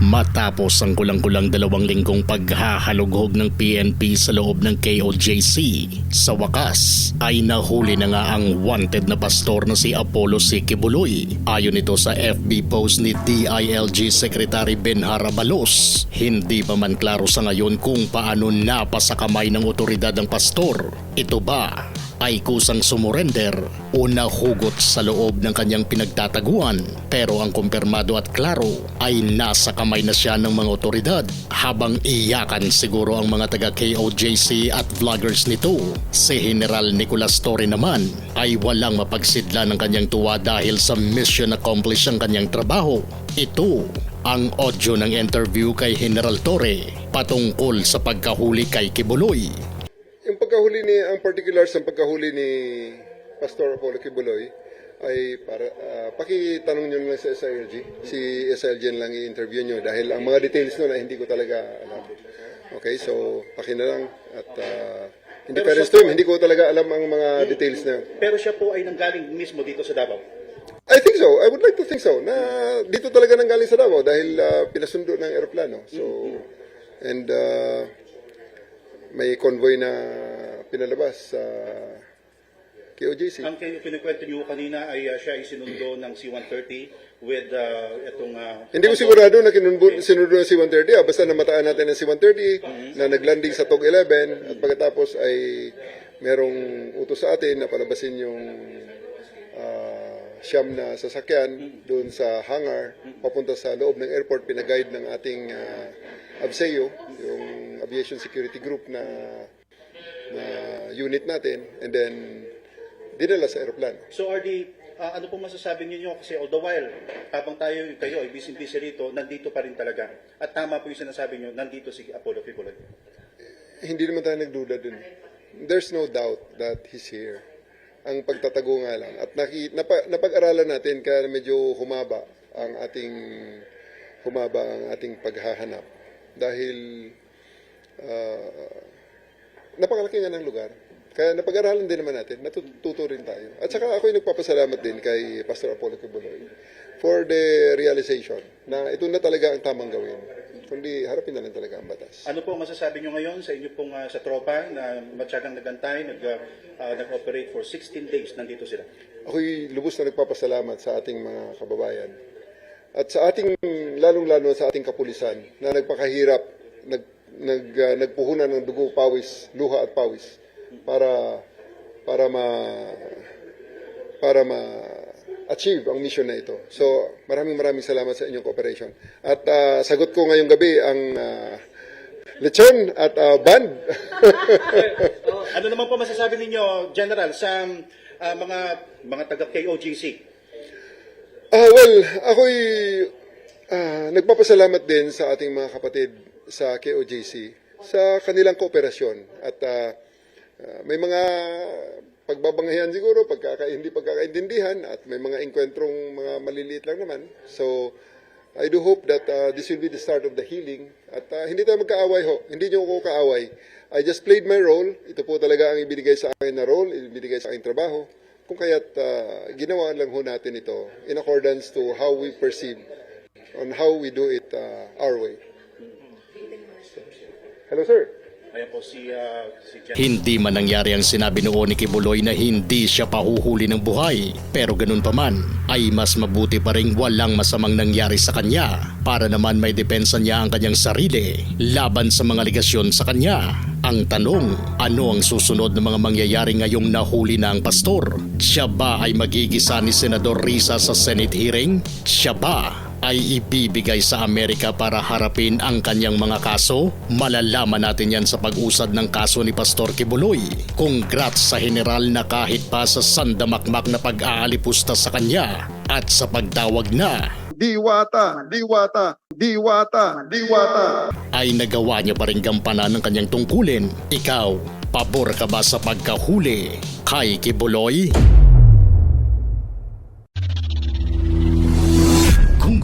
Matapos ang kulang-kulang dalawang linggong paghahalughog ng PNP sa loob ng KOJC, sa wakas ay nahuli na nga ang wanted na pastor na si Apollo C. Kibuloy. Ayon ito sa FB post ni DILG Secretary Benhara Balos, hindi pa man klaro sa ngayon kung paano napasa kamay ng otoridad ang pastor. Ito ba ay kusang sumurender o nahugot sa loob ng kanyang pinagtataguan. Pero ang kumpirmado at klaro ay nasa kamay na siya ng mga otoridad habang iyakan siguro ang mga taga KOJC at vloggers nito. Si General Nicolas Torre naman ay walang mapagsidla ng kanyang tuwa dahil sa mission accomplished ang kanyang trabaho. Ito ang audio ng interview kay General Torre patungkol sa pagkahuli kay Kibuloy. Yung pagkahuli ni, ang particulars ng pagkahuli ni Pastor Apollo Kibuloy ay para ah, pakitanong nyo lang sa SILG. Si SILG lang i-interview nyo dahil ang mga details nun ay hindi ko talaga alam. Okay, so paki na lang at ah, hindi Pero siya to hindi ko talaga alam ang mga details na. Pero siya po ay nanggaling mismo dito sa Davao. I think so. I would like to think so. Na dito talaga nang galing sa Davao dahil ah, pinasundo ng eroplano. So, and ah, may convoy na pinalabas sa KOJC. Ang kinikwento niyo kanina ay uh, siya ay sinundo ng C-130 with uh, itong... Uh, Hindi ko sigurado na kinunbo, sinundo ng C-130. Ah. Basta namataan natin ng C-130 na naglanding sa TOG 11 at pagkatapos ay merong utos sa atin na palabasin yung ah, siyam na sasakyan doon sa hangar papunta sa loob ng airport. Pinaguide ng ating uh, ABSEO, yung Aviation Security Group na na unit natin and then dinala sa aeroplano. So RD, uh, ano po masasabi niyo kasi all the while, habang tayo kayo ay busy-busy rito, nandito pa rin talaga. At tama po yung sinasabi niyo, nandito si Apollo Kibuloy. hindi naman tayo nagduda dun. There's no doubt that he's here. Ang pagtatago nga lang. At naki, napa, napag-aralan natin kaya medyo humaba ang ating humaba ang ating paghahanap. Dahil ah, napakalaki nga ng lugar. Kaya napag-aralan din naman natin, natututo rin tayo. At saka ako'y nagpapasalamat din kay Pastor Apollo Kibuloy for the realization na ito na talaga ang tamang gawin. Kundi harapin na lang talaga ang batas. Ano po ang masasabi niyo ngayon sa inyo pong uh, sa tropa na matyagang nagantay, nag, uh, uh, nag-operate for 16 days, nandito sila? ako'y lubos na nagpapasalamat sa ating mga kababayan. At sa ating, lalong-lalo sa ating kapulisan na nagpakahirap, nag, nag, ah, nagpuhunan ng dugo, pawis, luha at pawis para para ma para ma achieve ang mission na ito. So, maraming maraming salamat sa inyong cooperation. At ah, sagot ko ngayong gabi ang ah, lechon at ah, band. ano naman po masasabi ninyo, General, sa uh, mga mga taga KOGC? Ah, well, ako'y ah, nagpapasalamat din sa ating mga kapatid sa KOJC sa kanilang kooperasyon. At ah, ah, may mga pagbabanghayan siguro, pagkaka, hindi pagkakaintindihan, at may mga engkwentrong mga maliliit lang naman. So, I do hope that ah, this will be the start of the healing. At ah, hindi tayo magkaaway ho. Hindi niyo ako kaaway. I just played my role. Ito po talaga ang ibinigay sa akin na role, ibinigay sa aking trabaho. Kung kaya't ah, ginawa lang ho natin ito in accordance to how we perceive on how we do it ah, our way. Hello, sir. Ayan po si, General. Hindi man nangyari ang sinabi noon ni Kibuloy na hindi siya pahuhuli ng buhay. Pero ganun pa man, ay mas mabuti pa rin walang masamang nangyari sa kanya para naman may depensa niya ang kanyang sarili laban sa mga ligasyon sa kanya. Ang tanong, ano ang susunod na mga mangyayari ngayong nahuli na ang pastor? Siya ba ay magigisa ni Senador Risa sa Senate hearing? Siya ba ay ibibigay sa Amerika para harapin ang kanyang mga kaso? Malalaman natin yan sa pag-usad ng kaso ni Pastor Kibuloy. Congrats sa general na kahit pa sa sandamakmak na pag-aalipusta sa kanya at sa pagtawag na Diwata, diwata, diwata, diwata. ay nagawa niya pa rin gampanan ng kanyang tungkulin. Ikaw, pabor ka ba sa pagkahuli kay Kibuloy? Kung